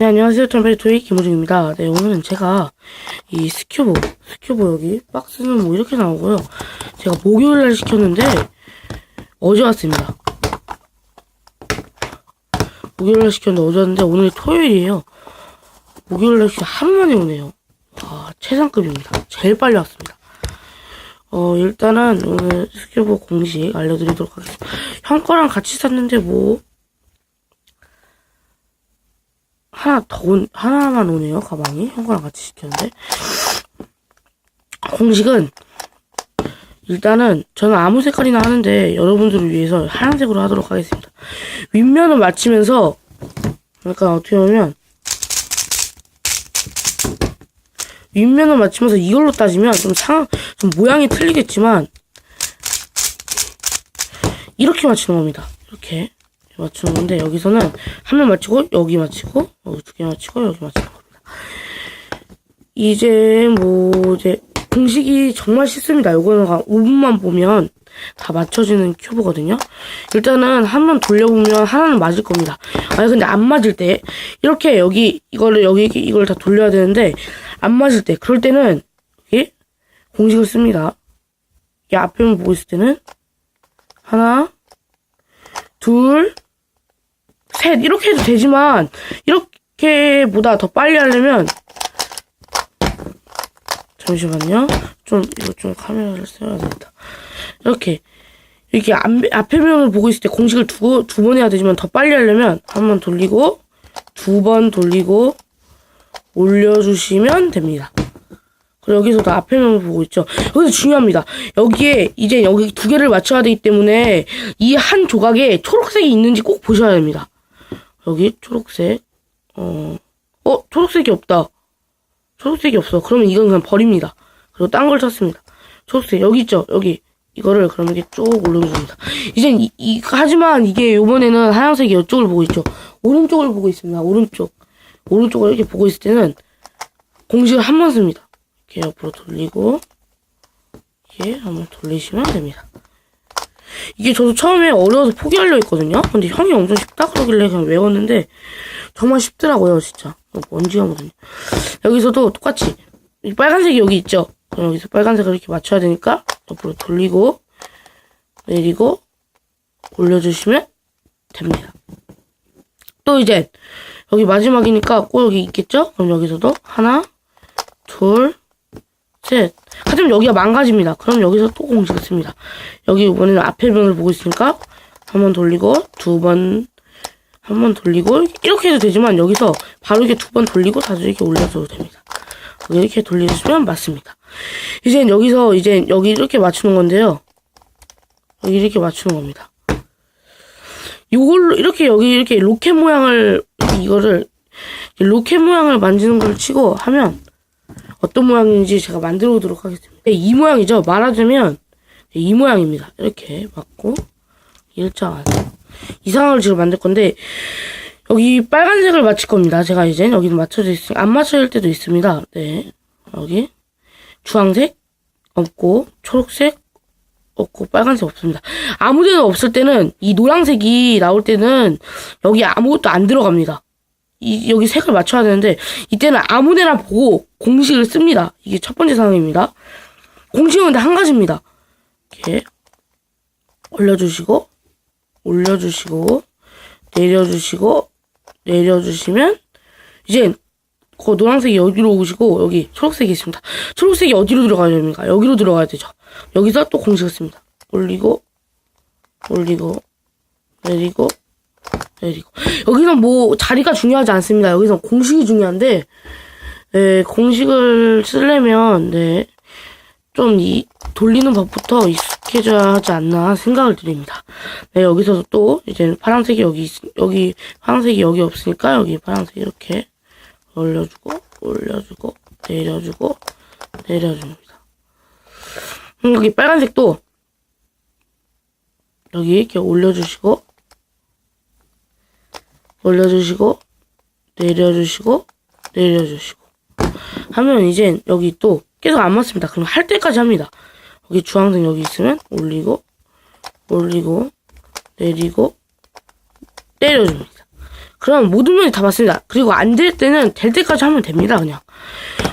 네, 안녕하세요. 텀베리토의 김우중입니다. 네, 오늘은 제가 이 스큐브, 스큐브 여기 박스는 뭐 이렇게 나오고요. 제가 목요일날 시켰는데 어제 왔습니다. 목요일날 시켰는데 어제 왔는데 오늘 토요일이에요. 목요일날 시켜 하루 만에 오네요. 와, 최상급입니다. 제일 빨리 왔습니다. 어, 일단은 오늘 스큐브 공식 알려드리도록 하겠습니다. 형 거랑 같이 샀는데 뭐, 하나 더, 온, 하나만 오네요, 가방이. 형 거랑 같이 시켰는데. 공식은, 일단은, 저는 아무 색깔이나 하는데, 여러분들을 위해서 하얀색으로 하도록 하겠습니다. 윗면을 맞추면서, 그러니까 어떻게 보면, 윗면을 맞추면서 이걸로 따지면 좀 상, 좀 모양이 틀리겠지만, 이렇게 맞추는 겁니다. 이렇게. 맞추는 건데 여기서는 한면 맞추고 여기 맞추고 여기 두 개 맞추고 여기 맞추는 겁니다. 이제 뭐 이제 공식이 정말 쉽습니다. 요거는 5분만 보면 다 맞춰지는 큐브거든요. 일단은 한 번 돌려보면 하나는 맞을 겁니다. 아니 근데 안 맞을 때 이렇게 여기 이거를 여기 이걸 다 돌려야 되는데 안 맞을 때 그럴 때는 여기 공식을 씁니다. 이 앞에만 보고 있을 때는 하나 둘 셋 이렇게 해도 되지만 이렇게보다 더 빨리 하려면 잠시만요. 좀 이거 좀 카메라를 되겠다. 이렇게 이렇게 앞, 앞에 면을 보고 있을 때 공식을 두, 두번 해야 되지만 더 빨리 하려면 한 번 돌리고 두 번 돌리고 올려주시면 됩니다. 여기서도 앞에 면을 보고 있죠. 여기서 중요합니다. 여기에 이제 여기 두 개를 맞춰야 되기 때문에 이 한 조각에 초록색이 있는지 꼭 보셔야 됩니다. 여기 초록색. 어, 어, 초록색이 없다. 초록색이 없어. 그러면 이건 그냥 버립니다. 그리고 딴 걸 찾습니다. 초록색 여기 있죠. 여기 이거를 그럼 이렇게 쭉 올려줍니다. 이젠 이, 이 하지만 이게 요번에는 하얀색이 이쪽을 보고 있죠. 오른쪽을 보고 있습니다. 오른쪽 오른쪽을 이렇게 보고 있을 때는 공식을 한 번 씁니다. 이렇게 옆으로 돌리고 이렇게 한번 돌리시면 됩니다. 이게 저도 처음에 어려워서 포기하려 했거든요. 근데 형이 엄청 쉽다 그러길래 그냥 외웠는데 정말 쉽더라고요, 진짜. 먼지가 묻었네. 여기서도 똑같이 이 빨간색이 여기 있죠. 그럼 여기서 빨간색을 이렇게 맞춰야 되니까 옆으로 돌리고 내리고 올려주시면 됩니다. 또 이제 여기 마지막이니까 꼭 여기 있겠죠? 그럼 여기서도 하나, 둘, 셋. 하지만 여기가 망가집니다. 그럼 여기서 또 공식을 씁니다. 여기 이번에는 앞에 면을 보고 있으니까 한 번 돌리고 두 번, 한 번 돌리고 이렇게 해도 되지만 여기서 바로 이렇게 두 번 돌리고 다시 이렇게 올려줘도 됩니다. 이렇게 돌려주시면 맞습니다. 이젠 여기서 이제 여기 이렇게 맞추는 건데요. 여기 이렇게 맞추는 겁니다. 요걸로 이렇게 여기 이렇게 로켓 모양을 이거를 로켓 모양을 만지는 걸 치고 하면 어떤 모양인지 제가 만들어 보도록 하겠습니다. 네, 이 모양이죠. 말하자면 이 모양입니다. 이렇게 맞고 일자가 이상을 지금 만들 건데 여기 빨간색을 맞출 겁니다. 제가 이제 여기는 맞춰져 있으니 안 맞춰질 때도 있습니다. 네 여기 주황색 없고 초록색 없고 빨간색 없습니다. 아무데나 없을 때는 이 노란색이 나올 때는 여기 아무것도 안 들어갑니다. 이, 여기 색을 맞춰야 되는데 이때는 아무데나 보고 공식을 씁니다. 이게 첫 번째 상황입니다. 공식은 근데 한 가지입니다. 이렇게 올려주시고 올려주시고 내려주시고 내려주시면 이제 그 노란색이 여기로 오시고 여기 초록색이 있습니다. 초록색이 어디로 들어가야 됩니까? 여기로 들어가야 되죠. 여기서 또 공식을 씁니다. 올리고 올리고 내리고 내리고 여기는 뭐 자리가 중요하지 않습니다. 여기서 공식이 중요한데 네, 공식을 쓰려면 네, 좀 이 돌리는 법부터 익숙해져야 하지 않나 생각을 드립니다. 네, 여기서도 또 이제 파란색이 여기 있, 여기 파란색이 여기 없으니까 여기 파란색 이렇게 올려주고 올려주고 내려주고 내려줍니다. 음, 여기 빨간색도 여기 이렇게 올려주시고 올려주시고 내려주시고 내려주시고 하면 이제 여기 또 계속 안 맞습니다. 그럼 할 때까지 합니다. 여기 주황색 여기 있으면 올리고 올리고 내리고 내려줍니다. 그럼 모든 면이 다 맞습니다. 그리고 안 될 때는 될 때까지 하면 됩니다. 그냥.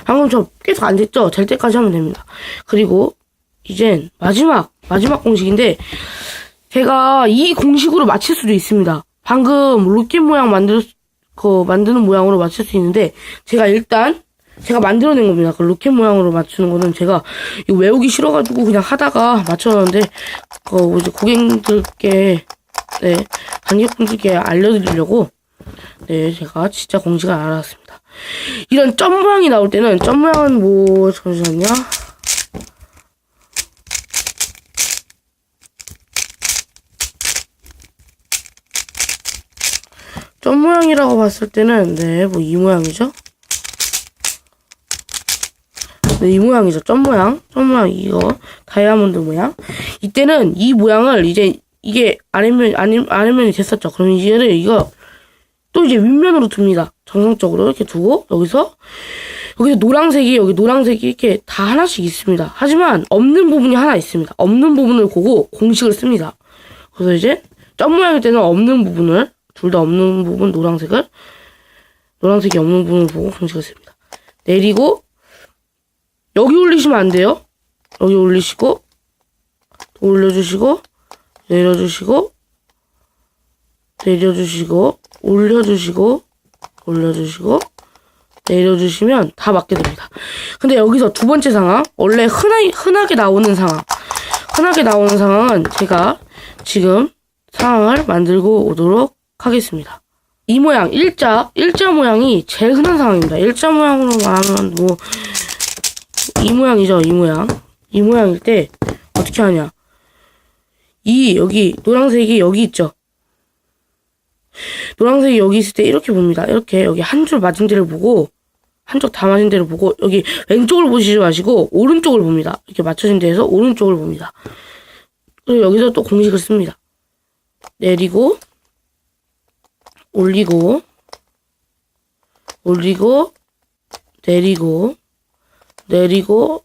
방금 저 계속 안 됐죠? 될 때까지 하면 됩니다. 그리고 이젠 마지막 마지막 공식인데 제가 이 공식으로 맞힐 수도 있습니다. 방금 로켓 모양 만들 그 만드는 모양으로 맞출 수 있는데 제가 일단 제가 만들어낸 겁니다. 그 로켓 모양으로 맞추는 거는 제가 이거 외우기 싫어가지고 그냥 하다가 맞춰놨는데 그 이제 고객님들께 네 관객분들께 알려드리려고 네 제가 진짜 공식을 알아왔습니다. 이런 점 모양이 나올 때는 점 모양은 뭐 잠시만요. 점 모양이라고 봤을 때는 네 뭐 이 모양이죠. 네, 이 모양이죠. 점 모양. 점 모양 이거 다이아몬드 모양. 이때는 이 모양을 이제 이게 아래면 아니 아래면이 됐었죠. 그럼 이제는 이거 또 이제 윗면으로 둡니다. 정상적으로 이렇게 두고 여기서 여기서 노란색이 여기 노란색이 이렇게 다 하나씩 있습니다. 하지만 없는 부분이 하나 있습니다. 없는 부분을 보고 공식을 씁니다. 그래서 이제 점 모양일 때는 없는 부분을 둘 다 없는 부분 노란색을 노란색이 없는 부분을 보고 공식을 씁니다. 내리고 여기 올리시면 안 돼요. 여기 올리시고 올려주시고 내려주시고 내려주시고 올려주시고 올려주시고 내려주시면 다 맞게 됩니다. 근데 여기서 두 번째 상황 원래 흔하, 흔하게 나오는 상황 흔하게 나오는 상황은 제가 지금 상황을 만들고 오도록 하겠습니다. 이 모양 일자 일자 모양이 제일 흔한 상황입니다. 일자 모양으로 말하면 뭐 이 모양이죠, 이 모양. 이 모양일 때 어떻게 하냐? 이 여기 노란색이 여기 있죠. 노란색이 여기 있을 때 이렇게 봅니다. 이렇게 여기 한 줄 맞은 데를 보고 한쪽 다 맞은 데를 보고 여기 왼쪽을 보시지 마시고 오른쪽을 봅니다. 이렇게 맞춰진 데에서 오른쪽을 봅니다. 그리고 여기서 또 공식을 씁니다. 내리고 올리고 올리고 내리고 내리고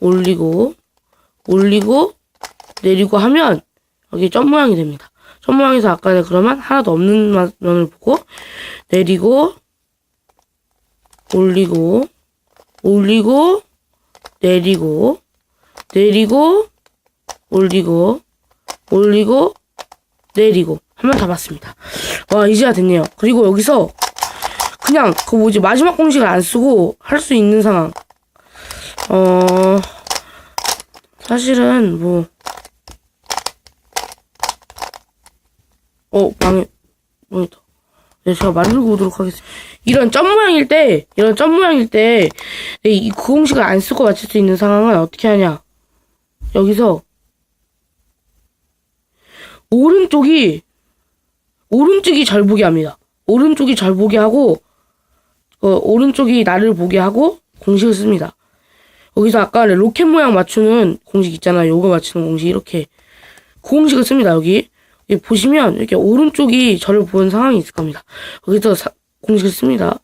올리고 올리고 내리고 하면 여기 점 모양이 됩니다. 점 모양에서 아까 그러면 하나도 없는 마- 면을 보고 내리고 올리고 올리고 내리고 내리고 올리고 올리고 내리고 하면 다 맞습니다. 와 이제야 됐네요. 그리고 여기서 그냥 그 뭐지 마지막 공식을 안 쓰고 할 수 있는 상황. 어 사실은 뭐 어, 망해. 망했다. 네, 제가 만들고 오도록 하겠습니다. 이런 점 모양일 때, 이런 점 모양일 때, 네, 이 구공식을 안 쓰고 맞출 수 있는 상황은 어떻게 하냐. 여기서, 오른쪽이, 오른쪽이 절 보게 합니다. 오른쪽이 절 보게 하고, 어, 오른쪽이 나를 보게 하고, 공식을 씁니다. 여기서 아까 로켓 모양 맞추는 공식 있잖아요. 요거 맞추는 공식, 이렇게. 그 공식을 씁니다, 여기. 여기 보시면 이렇게 오른쪽이 저를 보는 상황이 있을 겁니다. 여기서 사- 공식을 씁니다.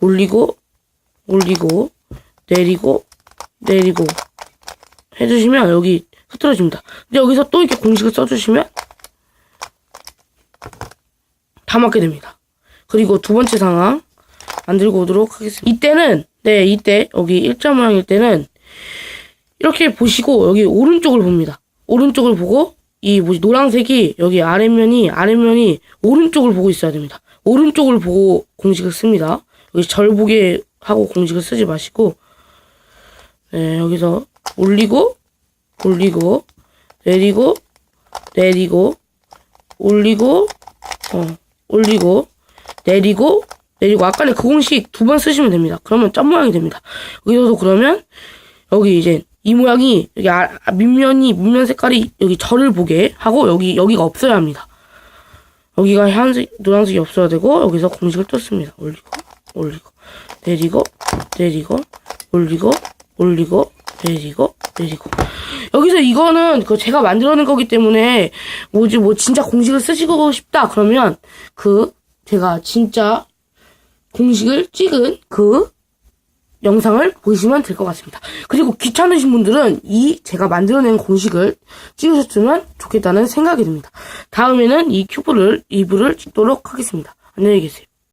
올리고 올리고 내리고 내리고 해주시면 여기 흐트러집니다. 근데 여기서 또 이렇게 공식을 써주시면 다 맞게 됩니다. 그리고 두 번째 상황 만들고 오도록 하겠습니다. 이때는 네 이때 여기 일자 모양일 때는 이렇게 보시고 여기 오른쪽을 봅니다. 오른쪽을 보고 이 뭐지 노란색이 여기 아래면이 아래면이 오른쪽을 보고 있어야 됩니다. 오른쪽을 보고 공식을 씁니다. 여기 절 보게 하고 공식을 쓰지 마시고 네, 여기서 올리고 올리고 내리고 내리고 올리고 어 올리고 내리고 내리고 아까는 그 공식 두 번 쓰시면 됩니다. 그러면 점 모양이 됩니다. 여기서도 그러면 여기 이제 이 모양이 여기 아, 아, 밑면이 밑면 색깔이 여기 절을 보게 하고 여기 여기가 없어야 합니다. 여기가 하얀색 노란색이 없어야 되고 여기서 공식을 또 씁니다. 올리고 올리고 내리고 내리고 올리고 올리고 내리고 내리고 여기서 이거는 그 제가 만들어낸 거기 때문에 뭐지 뭐 진짜 공식을 쓰시고 싶다 그러면 그 제가 진짜 공식을 찍은 그 영상을 보시면 될 것 같습니다. 그리고 귀찮으신 분들은 이 제가 만들어낸 공식을 찍으셨으면 좋겠다는 생각이 듭니다. 다음에는 이 큐브를 리뷰를 찍도록 하겠습니다. 안녕히 계세요.